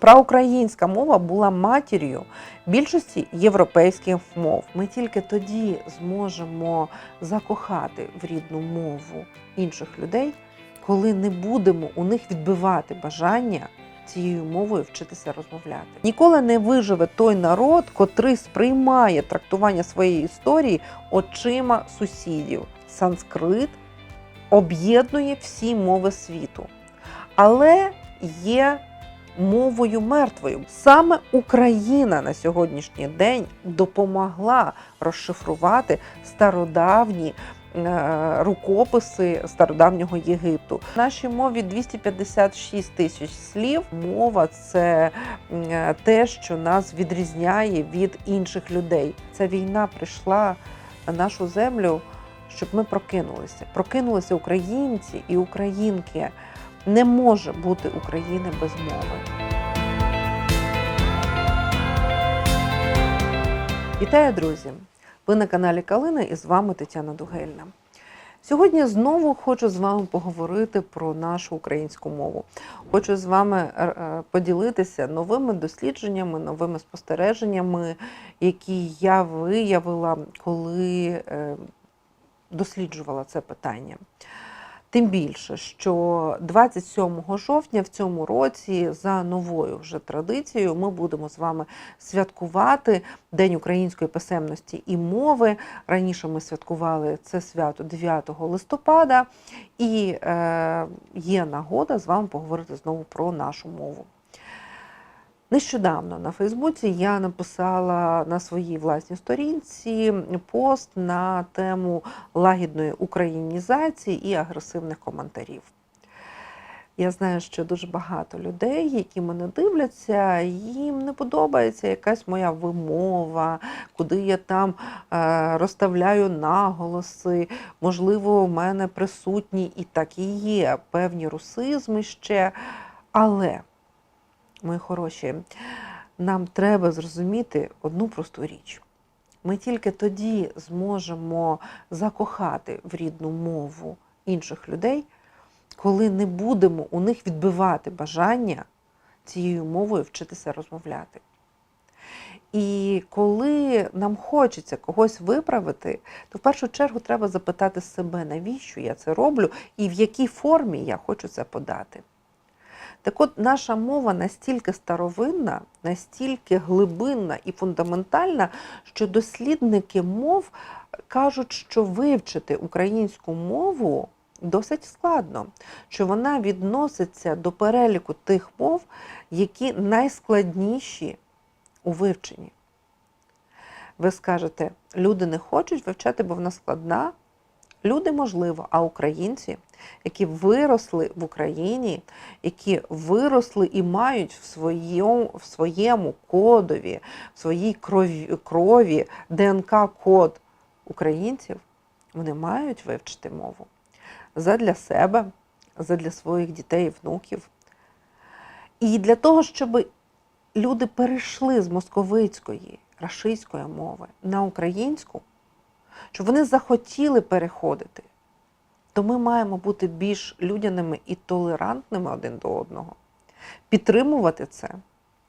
Проукраїнська мова була матір'ю більшості європейських мов. Ми тільки тоді зможемо закохати в рідну мову інших людей, коли не будемо у них відбивати бажання цією мовою вчитися розмовляти. Ніколи не виживе той народ, котрий сприймає трактування своєї історії очима сусідів. Санскрит об'єднує всі мови світу, але є мовою мертвою. Саме Україна на сьогоднішній день допомогла розшифрувати стародавні е, рукописи стародавнього Єгипту. В нашій мові 256 тисяч слів. Мова це те, що нас відрізняє від інших людей. Ця війна прийшла на нашу землю, щоб ми прокинулися. Прокинулися українці і українки. Не може бути України без мови. Вітаю, друзі! Ви на каналі Калина і з вами Тетяна Дугельна. Сьогодні знову хочу з вами поговорити про нашу українську мову. Хочу з вами е, поділитися новими дослідженнями, новими спостереженнями, які я виявила, коли е, досліджувала це питання. Тим більше, що 27 жовтня в цьому році за новою вже традицією ми будемо з вами святкувати День української писемності і мови. Раніше ми святкували це свято 9 листопада, і е, є нагода з вами поговорити знову про нашу мову. Нещодавно на Фейсбуці я написала на своїй власній сторінці пост на тему лагідної українізації і агресивних коментарів. Я знаю, що дуже багато людей, які мене дивляться, їм не подобається якась моя вимова, куди я там е, розставляю наголоси. Можливо, у мене присутні і так і є певні русизми ще. Але мої хороші, нам треба зрозуміти одну просту річ. Ми тільки тоді зможемо закохати в рідну мову інших людей, коли не будемо у них відбивати бажання цією мовою вчитися розмовляти. І коли нам хочеться когось виправити, то в першу чергу треба запитати себе, навіщо я це роблю і в якій формі я хочу це подати. Так от наша мова настільки старовинна, настільки глибинна і фундаментальна, що дослідники мов кажуть, що вивчити українську мову досить складно, що вона відноситься до переліку тих мов, які найскладніші у вивченні. Ви скажете, люди не хочуть вивчати, бо вона складна. Люди можливо, а українці, які виросли в Україні, які виросли і мають в своєму, в своєму кодові, в своїй крові, крові ДНК-код українців, вони мають вивчити мову задля себе, задля своїх дітей і внуків. І для того, щоб люди перейшли з московицької, рашистської мови на українську щоб вони захотіли переходити, то ми маємо бути більш людяними і толерантними один до одного, підтримувати це.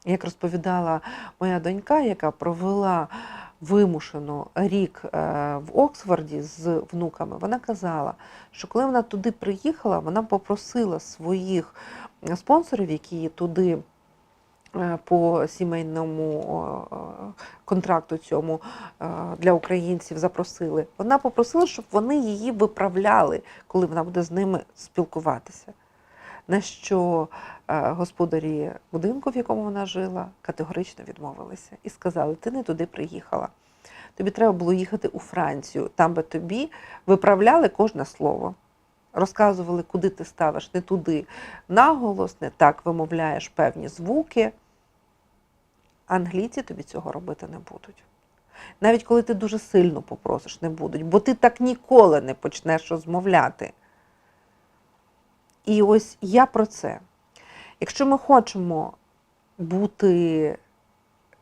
Як розповідала моя донька, яка провела вимушено рік е, в Оксфорді з внуками, вона казала, що коли вона туди приїхала, вона попросила своїх спонсорів, які туди Е, по сімейному контракту цьому е, для українців запросили. Вона попросила, щоб вони її виправляли, коли вона буде з ними спілкуватися. На що е, господарі будинку, в якому вона жила, категорично відмовилися і сказали: ти не туди приїхала. Тобі треба було їхати у Францію, там би тобі виправляли кожне слово. Розказували, куди ти ставиш не туди наголос, не так вимовляєш певні звуки. Англійці тобі цього робити не будуть. Навіть коли ти дуже сильно попросиш, не будуть, бо ти так ніколи не почнеш розмовляти. І ось я про це. Якщо ми хочемо бути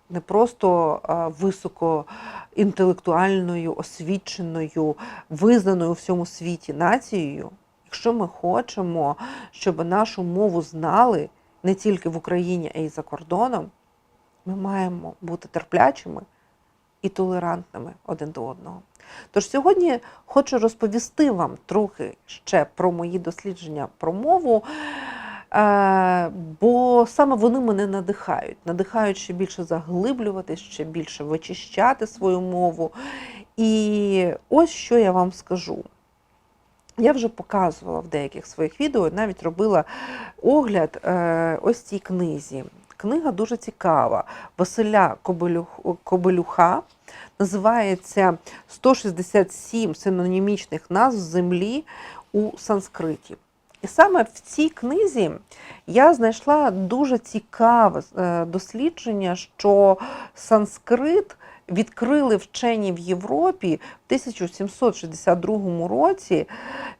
не просто високоінтелектуальною, освіченою, визнаною у всьому світі нацією, якщо ми хочемо, щоб нашу мову знали не тільки в Україні, а й за кордоном, ми маємо бути терплячими і толерантними один до одного. Тож сьогодні хочу розповісти вам трохи ще про мої дослідження про мову, е, бо саме вони мене надихають. Надихають ще більше заглиблюватись, ще більше вичищати свою мову. І ось що я вам скажу. Я вже показувала в деяких своїх відео, навіть робила огляд е, ось цій книзі. Книга дуже цікава. Василя Кобилюх- Кобилюха називається 167 синонімічних назв землі у санскриті. І саме в цій книзі я знайшла дуже цікаве е, дослідження, що санскрит відкрили вчені в Європі в 1762 році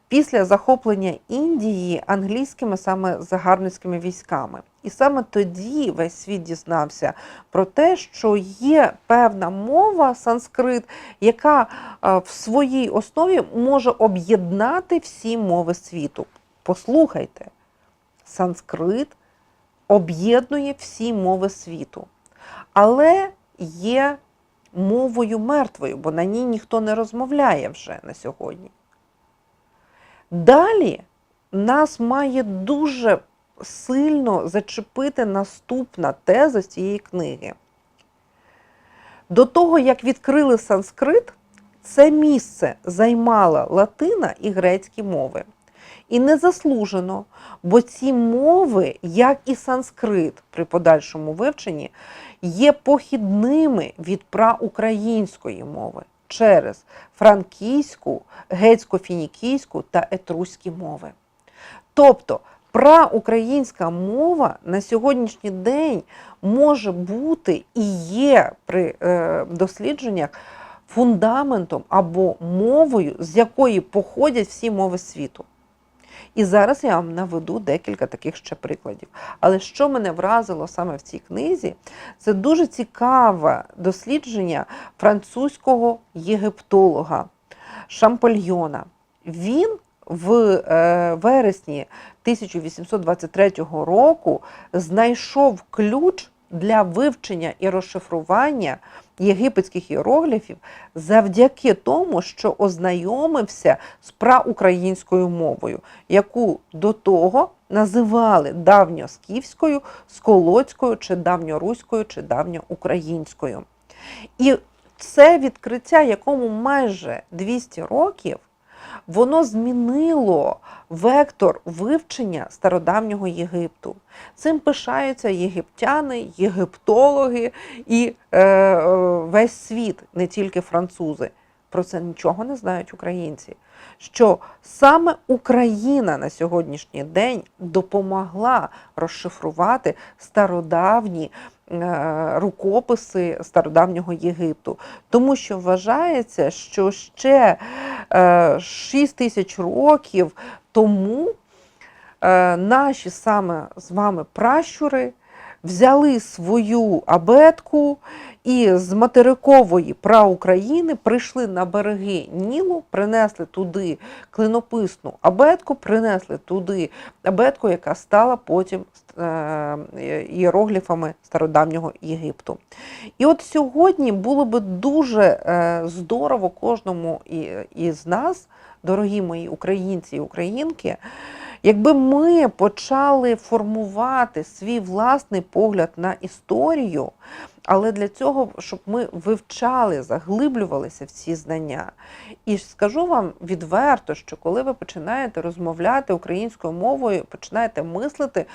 після захоплення Індії англійськими саме загарбницькими військами. І саме тоді весь світ дізнався про те, що є певна мова санскрит, яка е, в своїй основі може об'єднати всі мови світу. Послухайте, санскрит об'єднує всі мови світу, але є мовою мертвою, бо на ній ніхто не розмовляє вже на сьогодні. Далі нас має дуже сильно зачепити наступна теза з цієї книги. До того, як відкрили санскрит, це місце займала латина і грецькі мови. І незаслужено, бо ці мови, як і санскрит при подальшому вивченні, є похідними від праукраїнської мови через франкійську, гецько-фінікійську та етруські мови. Тобто праукраїнська мова на сьогоднішній день може бути і є при е, дослідженнях фундаментом або мовою, з якої походять всі мови світу. І зараз я вам наведу декілька таких ще прикладів. Але що мене вразило саме в цій книзі, це дуже цікаве дослідження французького єгиптолога Шампольйона. Він в е, вересні 1823 року знайшов ключ для вивчення і розшифрування єгипетських іерогліфів завдяки тому, що ознайомився з праукраїнською мовою, яку до того називали давньоскіфською, сколоцькою, чи давньоруською, чи давньоукраїнською. І це відкриття, якому майже 200 років, воно змінило вектор вивчення стародавнього Єгипту. Цим пишаються єгиптяни, єгиптологи і е, е, весь світ, не тільки французи. Про це нічого не знають українці. Що саме Україна на сьогоднішній день допомогла розшифрувати стародавні рукописи стародавнього Єгипту, тому що вважається, що ще е, 6 тисяч років тому е, наші саме з вами пращури взяли свою абетку і з материкової праукраїни прийшли на береги Нілу, принесли туди клинописну абетку, принесли туди абетку, яка стала потім е, іерогліфами стародавнього Єгипту. І от сьогодні було би дуже е, здорово кожному із нас, дорогі мої українці і українки, якби ми почали формувати свій власний погляд на історію, але для цього, щоб ми вивчали, заглиблювалися в ці знання. І скажу вам відверто, що коли ви починаєте розмовляти українською мовою, починаєте мислити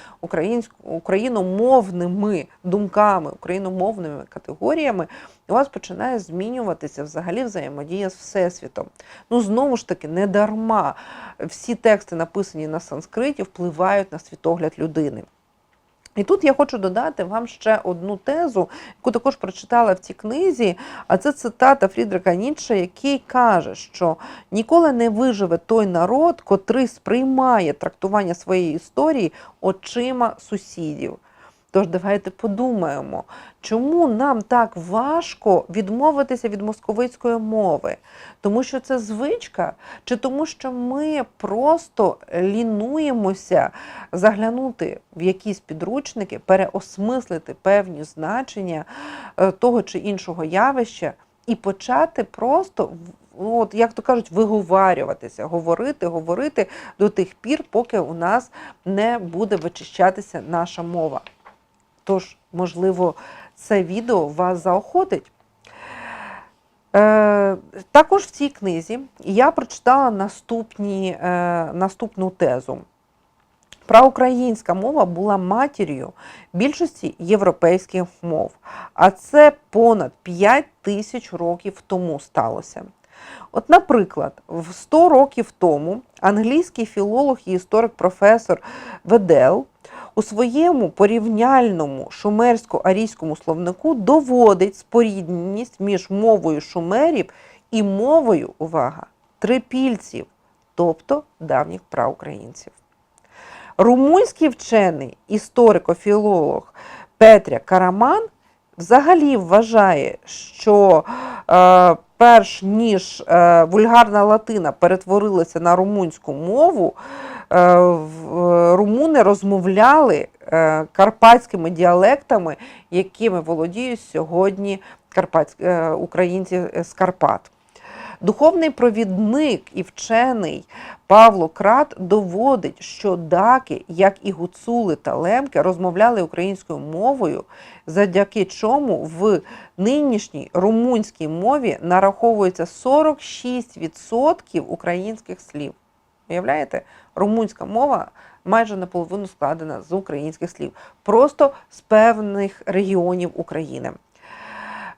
україномовними думками, україномовними категоріями, у вас починає змінюватися взагалі взаємодія з Всесвітом. Ну, знову ж таки, не дарма всі тексти, написані на санскриті, впливають на світогляд людини. І тут я хочу додати вам ще одну тезу, яку також прочитала в цій книзі, а це цитата Фрідрика Ніцше, який каже, що ніколи не виживе той народ, котрий сприймає трактування своєї історії очима сусідів. Тож давайте подумаємо, чому нам так важко відмовитися від московицької мови? Тому що це звичка, чи тому, що ми просто лінуємося заглянути в якісь підручники, переосмислити певні значення е, того чи іншого явища і почати просто, от, як то кажуть, виговарюватися, говорити, говорити до тих пір, поки у нас не буде вичищатися наша мова. Тож, можливо, це відео вас заохотить. Е, також в цій книзі я прочитала наступні, е, наступну тезу. Праукраїнська мова була матір'ю більшості європейських мов, а це понад 5 тисяч років тому сталося. От, наприклад, в 100 років тому англійський філолог і історик професор Ведел у своєму порівняльному шумерсько-арійському словнику доводить спорідненість між мовою шумерів і мовою, увага, трипільців, тобто давніх праукраїнців. Румунський вчений історико-філолог Петря Караман взагалі вважає, що е, перш ніж е, вульгарна латина перетворилася на румунську мову, е, в- е, румуни розмовляли карпатськими діалектами, якими володіють сьогодні українці з Карпат. Духовний провідник і вчений Павло Крат доводить, що даки, як і гуцули та лемки, розмовляли українською мовою, завдяки чому в нинішній румунській мові нараховується 46% українських слів. Уявляєте, румунська мова майже наполовину складена з українських слів, просто з певних регіонів України.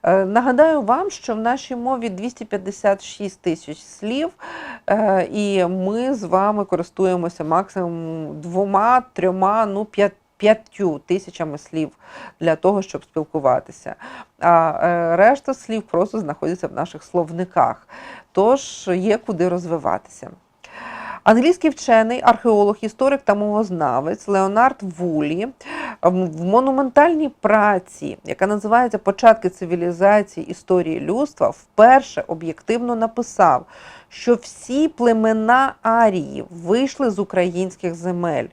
Е, Нагадаю вам, що в нашій мові 256 тисяч слів, е, і ми з вами користуємося максимум двома, трьома, ну п'ять. П'ятью тисячами слів для того, щоб спілкуватися. А е, решта слів просто знаходяться в наших словниках. Тож є куди розвиватися. Англійський вчений, археолог, історик та мовознавець Леонард Вулі в монументальній праці, яка називається Початки цивілізації історії людства, вперше об'єктивно написав, що всі племена Арії вийшли з українських земель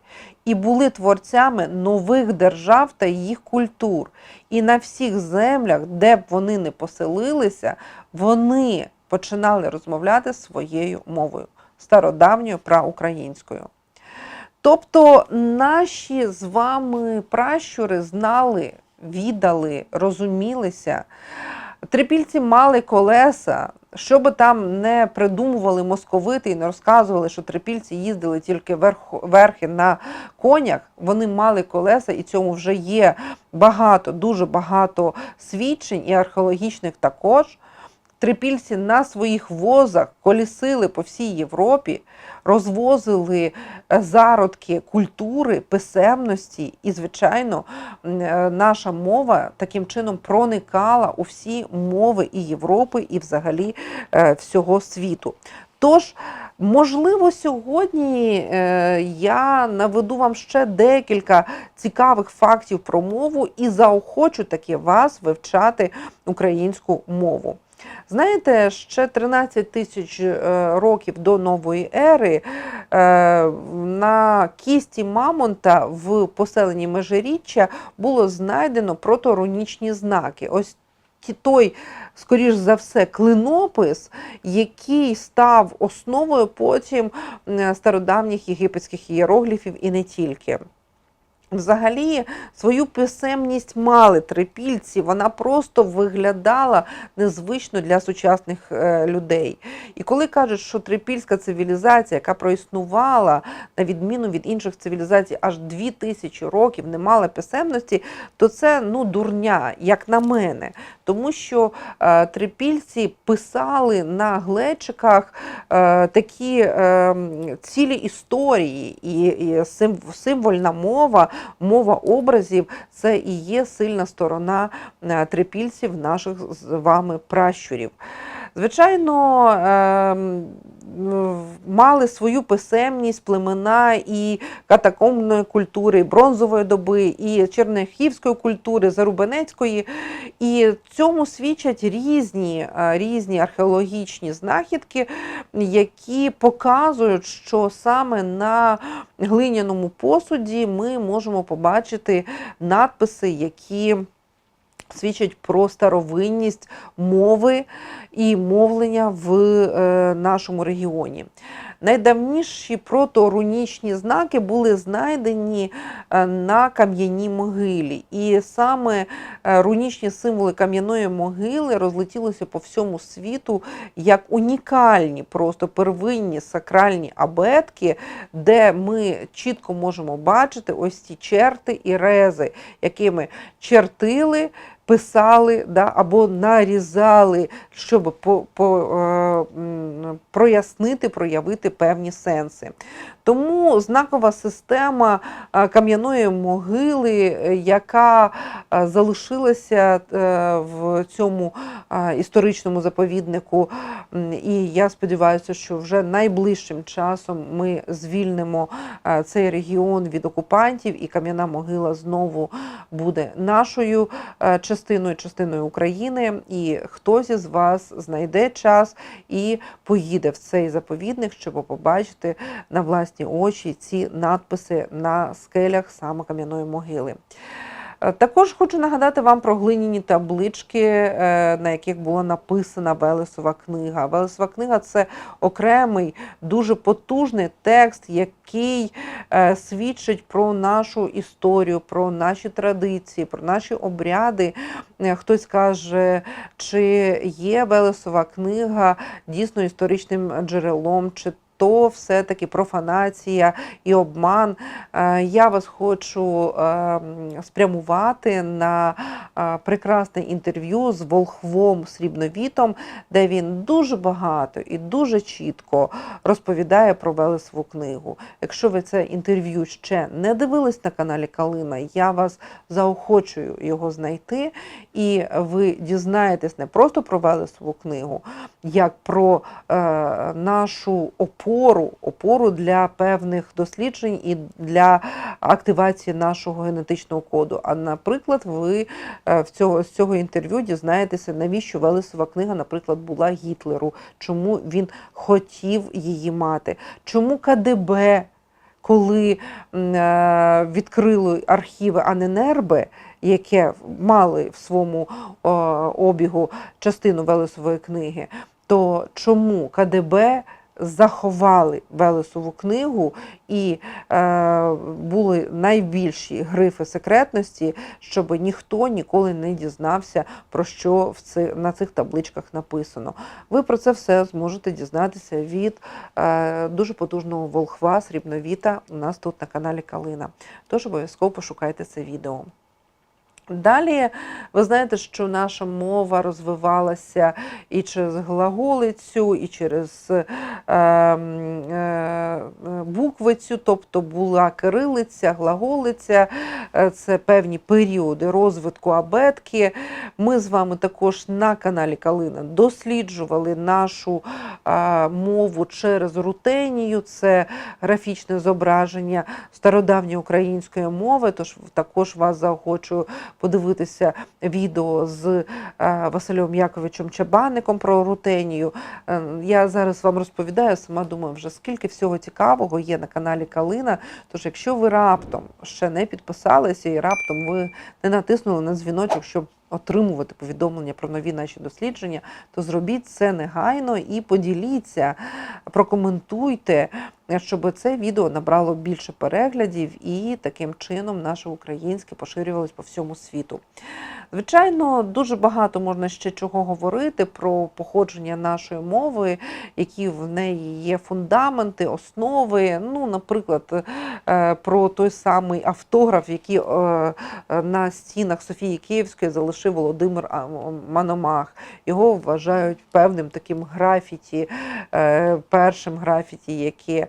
і були творцями нових держав та їх культур. І на всіх землях, де б вони не поселилися, вони починали розмовляти своєю мовою стародавньою праукраїнською. Тобто наші з вами пращури знали, відали, розумілися. Трипільці мали колеса, що би там не придумували московити і не розказували, що трипільці їздили тільки верху, верхи на конях, вони мали колеса, і цьому вже є багато, дуже багато свідчень, і археологічних також. Трипільці на своїх возах колісили по всій Європі, розвозили е, зародки культури, писемності, і, звичайно, е, наша мова таким чином проникала у всі мови і Європи, і взагалі е, всього світу. Тож, можливо, сьогодні я наведу вам ще декілька цікавих фактів про мову і заохочу таки вас вивчати українську мову. Знаєте, ще 13 тисяч е, років до нової ери е, на кісті Мамонта в поселенні Межиріччя було знайдено проторунічні знаки. Ось той, скоріш за все, клинопис, який став основою потім стародавніх єгипетських ієрогліфів і не тільки. Взагалі свою писемність мали трипільці, вона просто виглядала незвично для сучасних е, людей. І коли кажуть, що трипільська цивілізація, яка проіснувала на відміну від інших цивілізацій аж дві тисячі років, не мала писемності, то це ну дурня, як на мене. Тому що е, трипільці писали на глечиках е, такі е, цілі історії, і, і сим- символьна мова, мова образів це і є сильна сторона е, трипільців, наших з вами пращурів. Звичайно, ем, мали свою писемність племена і катакомбної культури, і бронзової доби, і черняхівської культури, зарубинецької. І цьому свідчать різні, е, різні археологічні знахідки, які показують, що саме на глиняному посуді ми можемо побачити надписи, які свідчать про старовинність мови і мовлення в е, нашому регіоні. Найдавніші проторунічні знаки були знайдені е, на кам'яній могилі, і саме е, рунічні символи кам'яної могили розлетілися по всьому світу як унікальні, просто первинні сакральні абетки, де ми чітко можемо бачити ось ці черти і рези, якими чертили писали да, або нарізали, щоб по, по, е, прояснити, проявити певні сенси. Тому знакова система е, кам'яної могили, е, яка е, залишилася в цьому історичному заповіднику, і я сподіваюся, що вже найближчим часом ми звільнимо цей регіон від окупантів, і кам'яна могила знову буде нашою е, частиною, частиною України. І хтось із вас знайде час і поїде в цей заповідник, щоб побачити на власні очі ці надписи на скелях саме кам'яної могили. Е, Також хочу нагадати вам про глиняні таблички, е, на яких була написана Велесова книга. Велесова книга це окремий, дуже потужний текст, який е, свідчить про нашу історію, про наші традиції, про наші обряди. Хтось каже, чи є Велесова книга дійсно історичним джерелом, чи то все-таки профанація і обман. Е, Я вас хочу е, спрямувати на е, прекрасне інтерв'ю з Волхвом Срібновітом, де він дуже багато і дуже чітко розповідає про Велесову книгу. Якщо ви це інтерв'ю ще не дивились на каналі Калина, я вас заохочую його знайти, і ви дізнаєтесь не просто про Велесову книгу, як про нашу опору, опору для певних досліджень і для активації нашого генетичного коду. А наприклад, ви е, в цього, з цього інтерв'ю дізнаєтеся, навіщо Велесова книга, наприклад, була Гітлеру, чому він хотів її мати, чому КДБ. Коли е, відкрили архіви Аненербе, яке мали в своєму обігу частину Велесової книги, то чому КДБ заховали Велесову книгу і е, були найбільші грифи секретності, щоб ніхто ніколи не дізнався, про що в ци, на цих табличках написано. Ви про це все зможете дізнатися від е, дуже потужного волхва Срібновіта у нас тут на каналі Калина. Тож обов'язково пошукайте це відео. Далі ви знаєте, що наша мова розвивалася і через глаголицю, і через е, е, буквицю, тобто була кирилиця, глаголиця, е, це певні періоди розвитку абетки. Ми з вами також на каналі Калина досліджували нашу е, мову через рутенію, це графічне зображення стародавньої української мови. Тож також вас заохочую подивитися відео з е, Василем Яковичем Чабанником про рутенію. Е, Я зараз вам розповідаю, сама думаю, вже скільки всього цікавого є на каналі Калина. Тож, якщо ви раптом ще не підписалися і раптом ви не натиснули на дзвіночок, щоб отримувати повідомлення про нові наші дослідження, то зробіть це негайно і поділіться, прокоментуйте, щоб це відео набрало більше переглядів і таким чином наше українське поширювалось по всьому світу. Звичайно, дуже багато можна ще чого говорити про походження нашої мови, які в неї є фундаменти, основи. Ну, наприклад, е, про той самий автограф, який е, е, на стінах Софії Київської залишив Володимир Мономах. Його вважають певним таким графіті, першим графіті, яке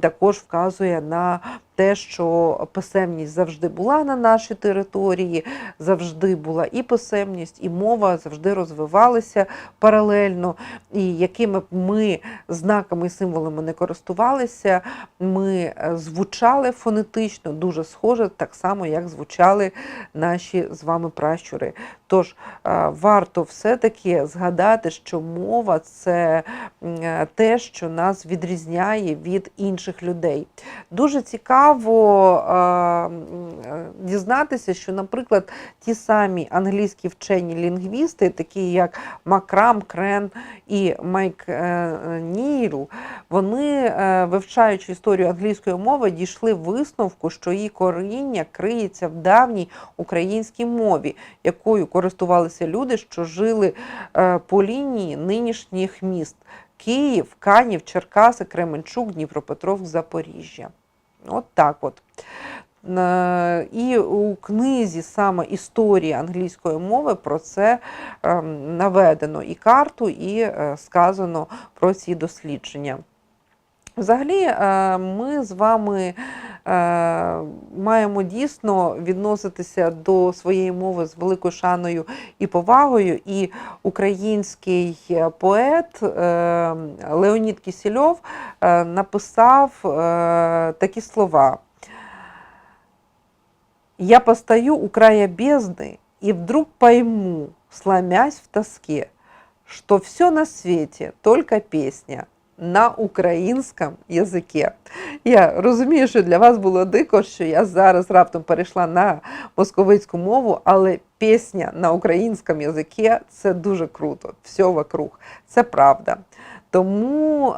також вказує на те, що писемність завжди була на нашій території, завжди була і писемність, і мова завжди розвивалися паралельно. І якими б ми знаками і символами не користувалися, ми е, звучали фонетично дуже схоже, так само, як звучали наші з вами пращури. Тож е, варто все-таки згадати, що мова це е, те, що нас відрізняє від інших людей. Дуже цікаво е, м, е, дізнатися, що, наприклад, ті самі англійські вчені лінгвісти, такі як Макрам, Крен і Майк е, Ніл, вони, е, вивчаючи історію англійської мови, дійшли висновку, що її коріння криється в давній українській мові, якою користувалися люди, що жили е, по лінії нинішніх міст Київ, Канів, Черкаси, Кременчук, Дніпропетровськ, Запоріжжя. От так от. І у книзі саме історії англійської мови про це ем, наведено і карту, і е, сказано про ці дослідження. Взагалі, е, ми з вами е, маємо дійсно відноситися до своєї мови з великою шаною і повагою. І український поет е, Леонід Кісільов написав такі слова. Я постою у края бездны и вдруг пойму, сломясь в тоске, что все на свете только песня на українському язикі. Я розумію, що для вас було дико, що я зараз раптом перейшла на московицьку мову, але пісня на українському язикі це дуже круто. Все вокруг. Це правда. Тому е,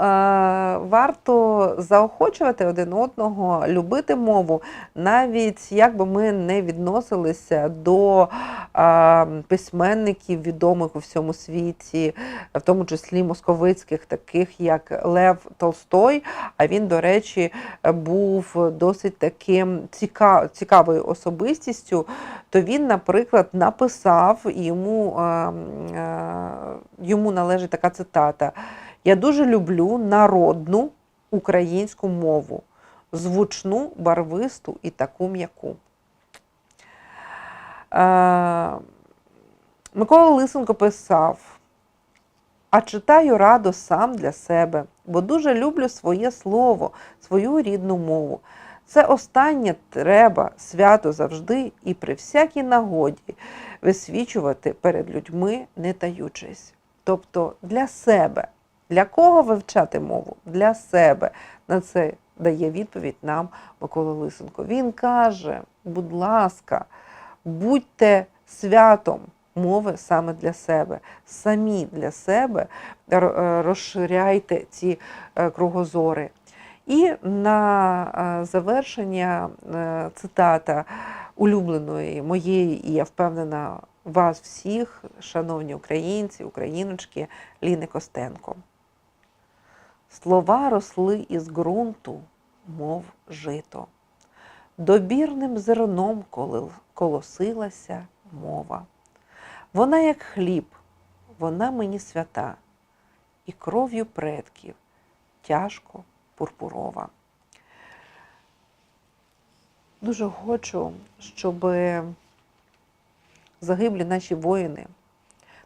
варто заохочувати один одного, любити мову, навіть як би ми не відносилися до е, письменників відомих у всьому світі, в тому числі московицьких, таких як Лев Толстой. А він, до речі, був досить таким ціка, цікавою особистістю. То він, наприклад, написав йому, е, е, йому належить така цитата. Я дуже люблю народну українську мову, звучну, барвисту і таку м'яку. Е, Микола Лисенко писав: а читаю радо сам для себе, бо дуже люблю своє слово, свою рідну мову. Це останнє треба свято завжди і при всякій нагоді висвічувати перед людьми, не таючись. Тобто для себе. Для кого вивчати мову? Для себе. На це дає відповідь нам Микола Лисенко. Він каже: будь ласка, будьте святом мови саме для себе. Самі для себе розширяйте ці е, кругозори. І на е, завершення е, цитата улюбленої моєї, і я впевнена, вас всіх, шановні українці, україночки, Ліни Костенко. Слова росли із ґрунту, мов жито. Добірним зерном колосилася мова. Вона як хліб, вона мені свята, і кров'ю предків тяжко пурпурова. Дуже хочу, щоб загиблі наші воїни,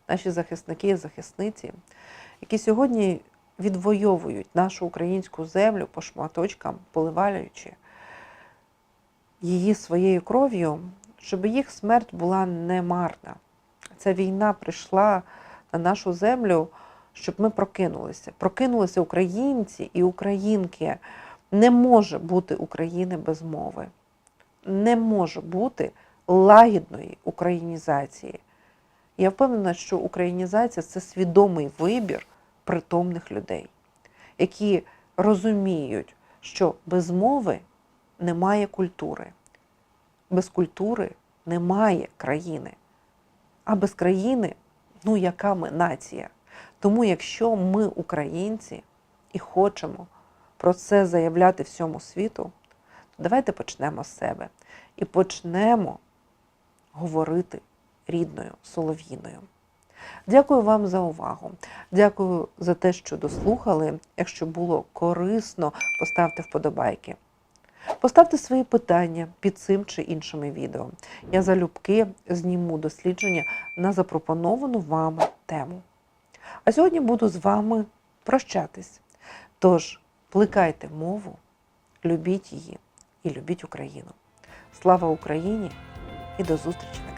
наші захисники і захисниці, які сьогодні відвоюють нашу українську землю по шматочкам, поливаючи її своєю кров'ю, щоб їх смерть була не марна. Ця війна прийшла на нашу землю, щоб ми прокинулися. Прокинулися українці і українки. Не може бути України без мови. Не може бути лагідної українізації. Я впевнена, що українізація це свідомий вибір притомних людей, які розуміють, що без мови немає культури, без культури немає країни, а без країни, ну яка ми нація? Тому, якщо ми, українці, і хочемо про це заявляти всьому світу, то давайте почнемо з себе і почнемо говорити рідною солов'їною. Дякую вам за увагу. Дякую за те, що дослухали. Якщо було корисно, поставте вподобайки. Поставте свої питання під цим чи іншими відео. Я залюбки зніму дослідження на запропоновану вами тему. А сьогодні буду з вами прощатись. Тож, плекайте мову, любіть її і любіть Україну. Слава Україні і до зустрічі!